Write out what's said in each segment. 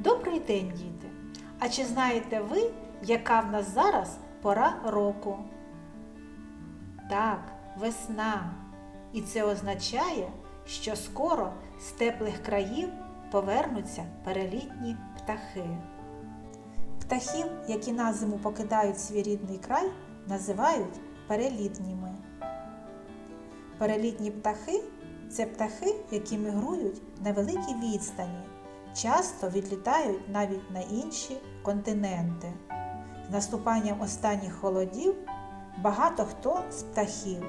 Добрий день, діти! А чи знаєте ви, яка в нас зараз пора року? Так, весна. І це означає, що скоро з теплих країв повернуться перелітні птахи. Птахів, які на зиму покидають свій рідний край, називають перелітніми. Перелітні птахи це птахи, які мігрують на великій відстані, часто відлітають навіть на інші континенти. З наступанням останніх холодів багато хто з птахів,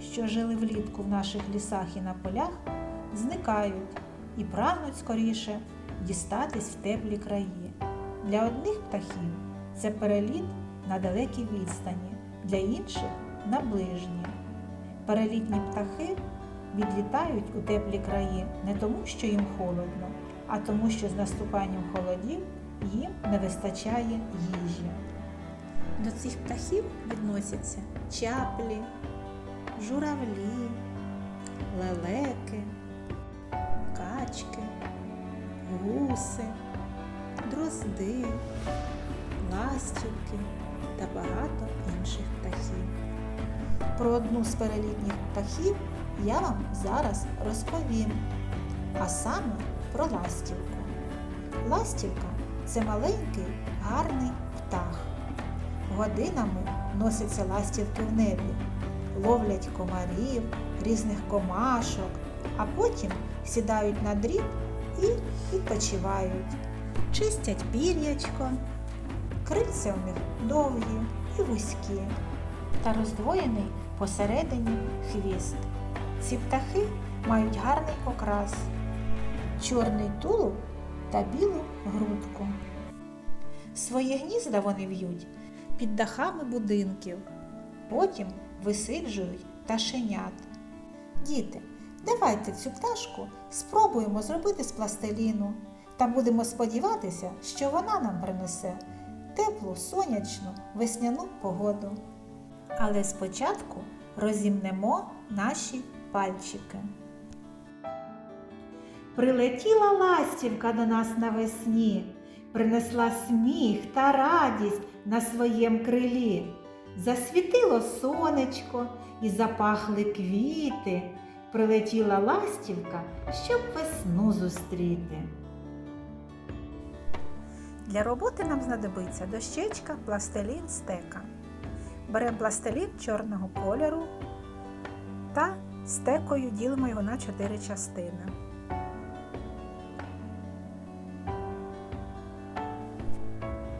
що жили влітку в наших лісах і на полях, зникають і прагнуть скоріше дістатись в теплі краї. Для одних птахів це переліт на далекій відстані, для інших на ближні. Перелітні птахи відлітають у теплі краї не тому, що їм холодно, а тому, що з наступанням холодів їм не вистачає їжі. До цих птахів відносяться чаплі, журавлі, лелеки, качки, гуси, дрозди, ластівки та багато інших птахів. Про одну з перелітніх птахів я вам зараз розповім, а саме про ластівку. Ластівка це маленький гарний птах. Годинами носяться ластівки в небі, ловлять комарів, різних комашок, а потім сідають на дріб і відпочивають, чистять пір'ячко, крильця у них довгі і вузькі та роздвоєний посередині хвіст. Ці птахи мають гарний окрас, чорний тулуб та білу грудку. Своє гнізда вони в'ють під дахами будинків, потім висиджують пташенят. Діти, давайте цю пташку спробуємо зробити з пластиліну та будемо сподіватися, що вона нам принесе теплу, сонячну, весняну погоду. Але спочатку розімнемо наші пальчики. Прилетіла ластівка до нас навесні, принесла сміх та радість на своєм крилі. Засвітило сонечко і запахли квіти. Прилетіла ластівка, щоб весну зустріти. Для роботи нам знадобиться дощечка, пластилін, стека. Беремо пластилін чорного кольору та стекою ділимо його на 4 частини.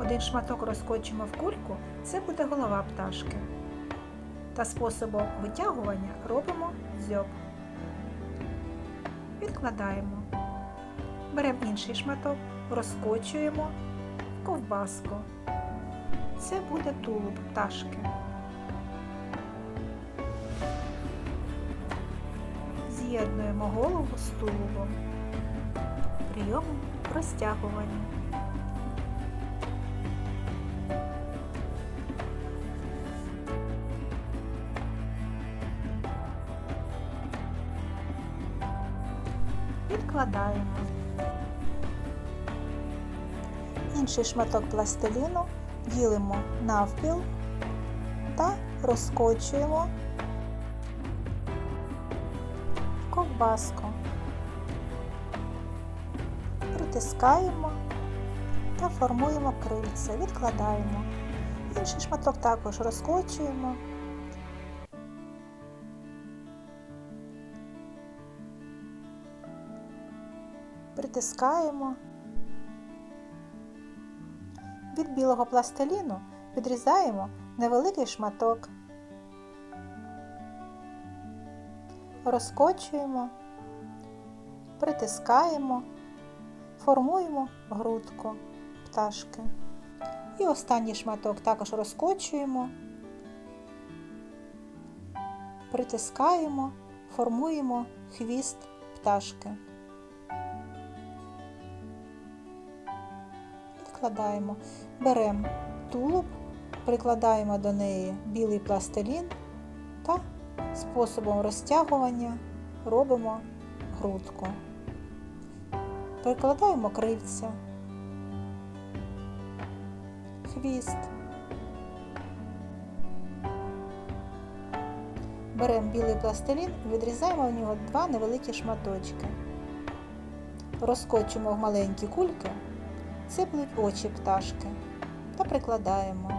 Один шматок розкочимо в кульку, це буде голова пташки. Та способом витягування робимо дзьоб. Відкладаємо. Беремо інший шматок, розкочуємо в ковбаску. Це буде тулуб пташки. З'єднуємо голову з тулубом. Прийомом розтягування. Відкладаємо. Інший шматок пластиліну ділимо навпіл та розкочуємо в ковбаску. Притискаємо та формуємо крильце, відкладаємо. Інший шматок також розкочуємо. Притискаємо. Від білого пластиліну відрізаємо невеликий шматок, розкочуємо, притискаємо, формуємо грудку пташки. І останній шматок також розкочуємо, притискаємо, формуємо хвіст пташки. Відкладаємо. Беремо тулуб, прикладаємо до неї білий пластилін та способом розтягування робимо грудку. Прикладаємо кривця, хвіст. Беремо білий пластилін відрізаємо в нього два невеликі шматочки. Розкочуємо в маленькі кульки, це очі пташки та прикладаємо.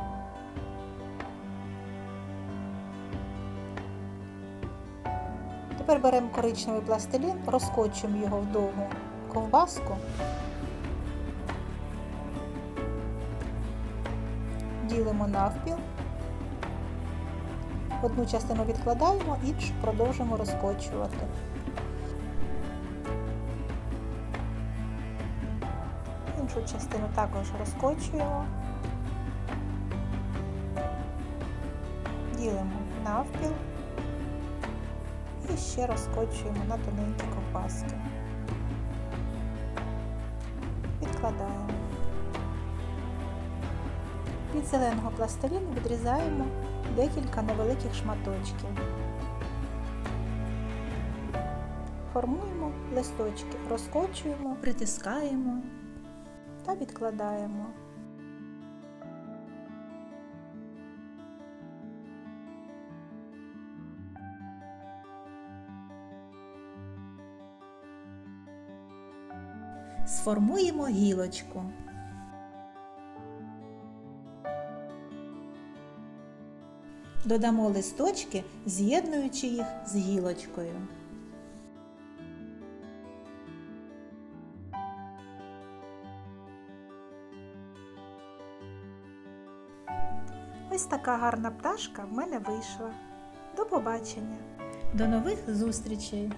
Тепер беремо коричневий пластилін, розкочуємо його в довгу ковбаску. Ділимо навпіл. Одну частину відкладаємо, іншу продовжуємо розкочувати. Іншу частину також розкочуємо. Ділимо навпіл і ще розкочуємо на тоненькі ковбаски. Відкладаємо. Від зеленого пластиліну відрізаємо декілька невеликих шматочків. Формуємо листочки, розкочуємо, притискаємо та відкладаємо. Сформуємо гілочку. Додамо листочки, з'єднуючи їх з гілочкою. Ось така гарна пташка в мене вийшла. До побачення. До нових зустрічей!